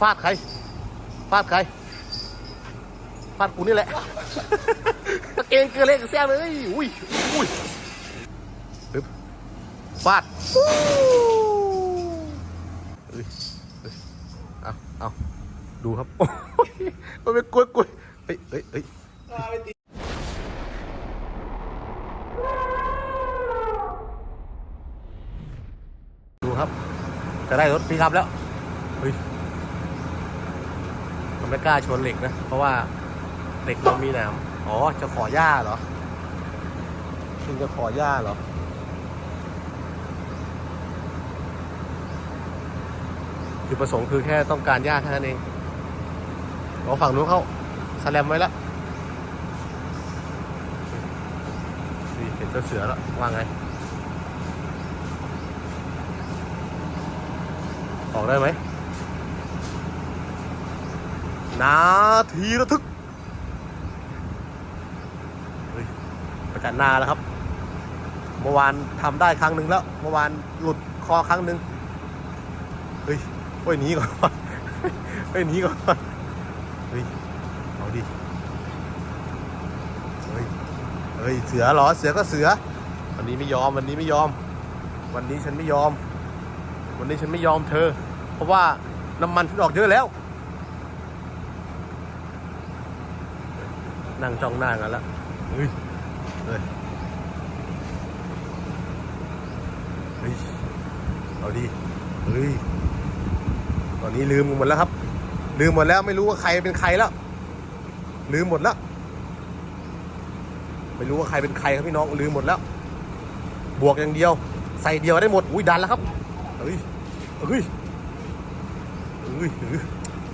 ฟาดใคร ฟาดใคร ฟาดกูนี่แหละ ตะเกงเกลือเล็กแซ่บเลย อุ้ย อุ้ยปึ๊บฟาดเอ้ยเอ้ยเอาเอาดูครับโอ้ยมันเป็นกล้วยกล้วยเฮ้ยเฮ้ยเฮ้ยดูครับ จะได้รถปีครับแล้ว เฮ้ย ไม่กล้าชนเหล็กนะ เพราะว่าเหล็กมันมีหนามอ๋อ จะขอหญ้าเหรอคุณจะขอหญ้าเหรอ จุดประสงค์คือแค่ต้องการหญ้าแค่นั้นเองเอาฝั่งนู้นเขาสแลมไว้แล้วนี่เห็นเจ้าเสือแล้ว ว่าไง ออกได้ไหม นาทีระทึกเฮ้ยประจันนาแล้วครับ เมื่อวานทำได้ครั้งหนึ่งแล้ว เมื่อวานหลุดคอครั้งหนึ่งเฮ้ยเฮ้ยหนีก่อนเฮ้ยหนีก่อนเฮ้ยเอาดิเฮ้ยเฮ้ยเสือหรอเสือก็เสือ วันนี้ไม่ยอมวันนี้ไม่ยอม วันนี้ฉันไม่ยอม วันนี้ฉันไม่ยอมเธอ เพราะว่าน้ำมันฉันออกเยอะแล้ว นั่งจ้องหน้ากันแล้วเฮ้ยเฮ้ยเฮ้ยเอาดิเฮ้ยตอนนี้ลืมหมดแล้วครับ ลืมหมดแล้วไม่รู้ว่าใครเป็นใครแล้ว ลืมหมดแล้วไม่รู้ว่าใครเป็นใครครับพี่น้องลืมหมดแล้ว บวกอย่างเดียว ใส่เดียวได้หมดอุ้ยดันแล้วครับเฮ้ยเฮ้ยเฮ้ยเฮ้ย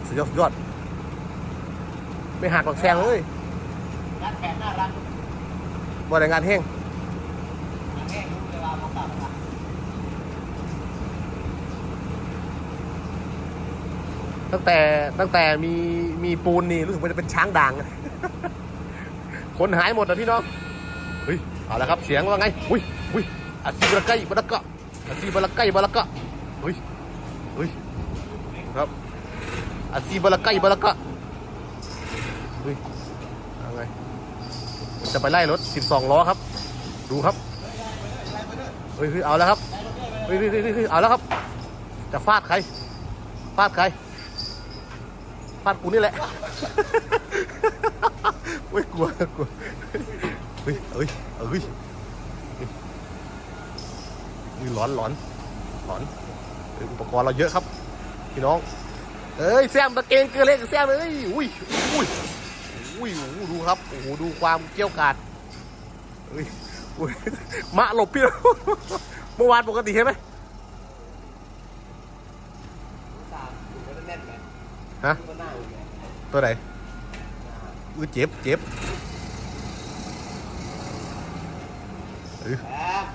สุดยอดสุดยอดไม่หักหรอกแซงเลย ร้านแขกน่ารักบริงานแห้งร้านแห้งเวลาเขากลับมาตั้งแต่ตั้งแต่มีมีปูนนี่รู้สึกว่าจะเป็นช้างด่าง คนหายหมดเลยพี่น้องเฮ้ยเอาละครับเสียงว่าไงอุ้ยอุ้ยอาซีบาลาไกบาลากะอาซีบาลาไกบาลากะเฮ้ยเฮ้ยครับอาซีบาลาไกบาลากะเฮ้ยเอาไงมัน จะไปไล่รถ 12 ล้อครับ ดูครับเฮ้ยเฮ้ยเอาแล้วครับเฮ้ยเฮ้เอาแล้วครับ จะฟาดใคร ฟาดใคร ฟาดกูนี่แหละเฮ้ยกลัวกลัวเฮ้ยเฮ้ยเฮ้ยเฮ้ยร้อนร้อนร้อนอุปกรณ์เราเยอะครับ พี่น้อง เอ้ยแซมตะเกงเกลือเล็กแซมเลยอุ้ยอุ้ย อุ้ยโอ้โหดูครับโอ้โหดูความเกี้ยวกาดเฮ้ยอุ้ยมะหลบพี่น้องเมื่อวานปกติใช่ไหมตามอยู่ก็แน่นไหมฮะก็น่าอยู่ไงตัวไหนอุ้ยเจ็บเจ็บเอ้ยแอบ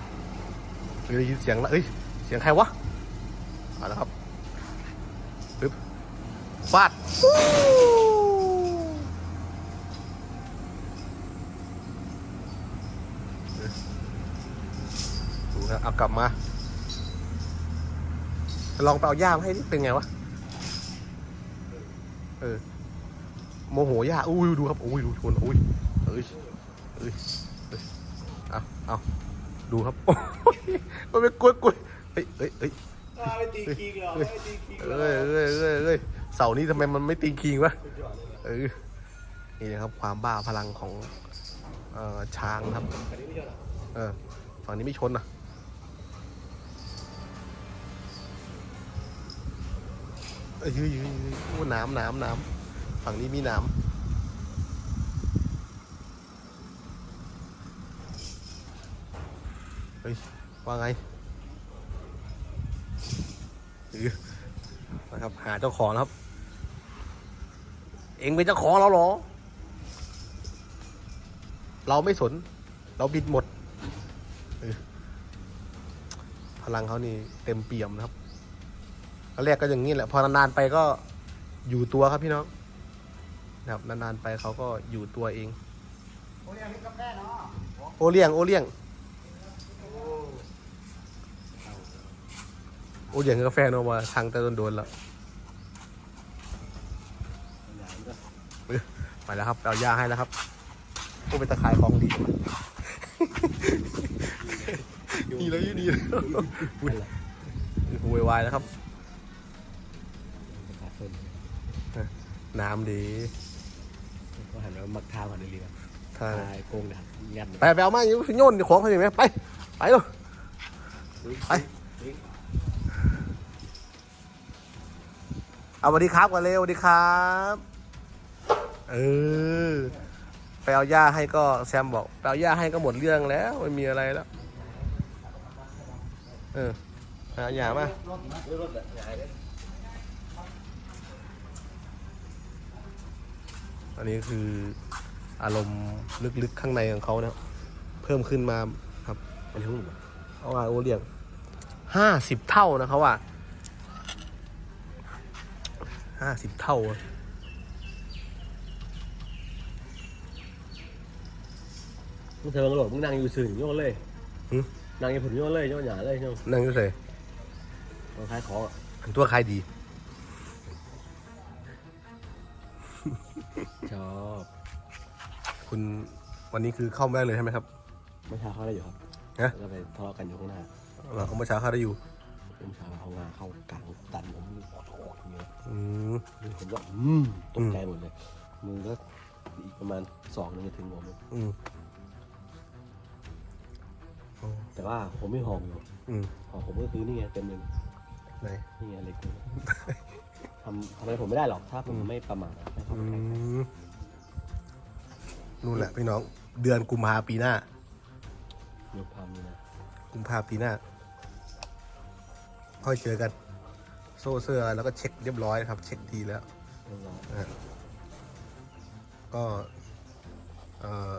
เฮ้ยได้ยินเสียงแล้วเอ้ยเสียงใครวะมาล้วครับปึ๊บฟาดดูนะ เอากลับมา ลองไปเอาย่ามให้นี่เป็นไงวะ เออ โมโหย่าอุ้ยดูครับอุ้ยดูชนอุ้ยเอ้ยเอ้ยเอ้ยเอาเอาดูครับโอ้ยมันเป็นกล้วยกล้วยเฮ้ยเฮ้ยเฮ้ยไม่ตีคิงหรอกไม่ตีคิงหรอกเอ้ยเอ้ยเอ้ยเอ้ยเสาร์นี้ทำไมมันไม่ตีคิงวะสุดยอดเลยเออนี่นะครับความบ้าพลังของเอ่อช้างครับอันนี้ไม่ใช่หรอเออ ฝั่งนี้ไม่ชนนะ เอ้ยยืยยืยืโอ้น้ำน้ำน้ำฝั่งนี้มีน้ำเฮ้ยว่าไงเออนะครับหาเจ้าของครับ เองเป็นเจ้าของเราเหรอ เราไม่สน เราบิดหมด พลังเขานี่เต็มเปี่ยมนะครับ ตอนแรกก็อย่างนี้แหละ พอนานๆไปก็อยู่ตัวครับพี่น้องนะครับนานๆไปเขาก็อยู่ตัวเอง โอ้ยอันนี้กาแฟเนาะโอเลี้ยงโอเลี้ยงโอ้โอเลี้ยงกาแฟเนอะว่าทางแต่โดนๆแล้วไปแล้วครับเอายาให้แล้วครับผู้เป็นตะขายของดีนี่แล้วยี่ดีแล้วอุ๊ยโวยวายแล้วครับ น้ำดีก็หันมามักทาก่อนในเรือถ้าทายโกงนะครับยันไปไปเอามาอยู่โยนของเขาอย่างไหมไป ไปเลยไปเอาสวัสดีครับกันเร็วสวัสดีครับ เออ ไปเอาหญ้าให้ก็แซมบอกไปเอาหญ้าให้ก็หมดเรื่องแล้วไม่มีอะไรแล้ว เออหาหญ้ามา อันนี้คืออารมณ์ลึกๆข้างในของเขานะครับเพิ่มขึ้นมาครับอันนี้หุ้นเอาว่าโอเลี้ยงห้าสิบเท่านะเขาว่าห้าสิบเท่าอะมึงเธอมึงโหลดมึงนั่งอยู่สื่อโยนเลยนั่งอยู่ผลโยนเลยโยนหยาเลยโยนนั่งก็เลยมาขายของอะตัวใครดี ชอบ คุณวันนี้คือเข้าไม่ได้เลยใช่ไหมครับ เมื่อเช้าเขาได้อยู่ครับฮะ แล้วไปทะเลาะกันอยู่ข้างหน้าเราเมื่อเช้าเข้าได้อยู่ เมื่อเช้าเอางาเข้ากลางตันผมโอ้โหอย่างเงี้ยอืม ผมก็อืมตกใจหมดเลยมือก็อีกประมาณสองนึงจะถึงผมอืมแต่ว่าผมไม่หอมอยู่อืมหอมผมก็คือนี่ไงเต็มเลยไหน นี่ไงเล็กนี่ ทำทำอะไรผมไม่ได้หรอกถ้าผมไม่ประมาทไม่เข้าอืไปใกล้มนู่นแหละพี่น้อง เดือนกุมภาปีหน้ายกพามนี่นะ กุมภาปีหน้าค่อยเจอกัน โซ่เสื้อแล้วก็เช็คเรียบร้อยนะครับ เช็คดีแล้ว เรื่องราวนะฮะก็เอ่อ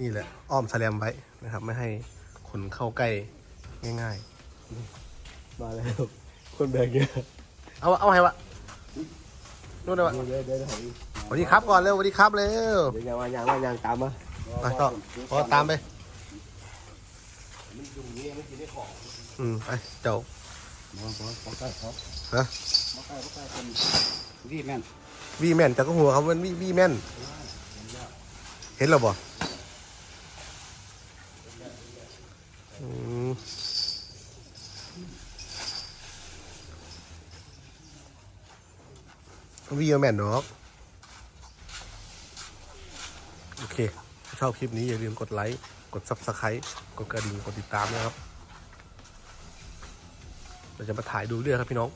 นี่แหละ อ้อมแสลมไว้นะครับ ไม่ให้คนเข้าใกล้ง่าย มาแล้ว คนแบกเยอะๆ เอาเอาให้วะนู่นเลยวะเดี๋ยวเดี๋ยวเดี๋ยวสวัสดีครับก่อนเร็วสวัสดีครับเร็วเดี๋ยวยางวายางว่ายางตามมาไปก็พอตามไปมันอยู่นี่มันกินได้ของอืมไปเจ้ามองมองมอใกล้เขาฮะมองใกล้มองใกล้คนดีแมนวีแมนจากก็หัวเขามันวีวีแมนเห็นหรอบ่อืม วีแมนเนาะโอเค ถ้าชอบคลิปนี้อย่าลืมกดไลค์ กด Subscribe กดกระดิ่ง กดติดตามนะครับ เราจะมาถ่ายดูเรื่องครับพี่น้อง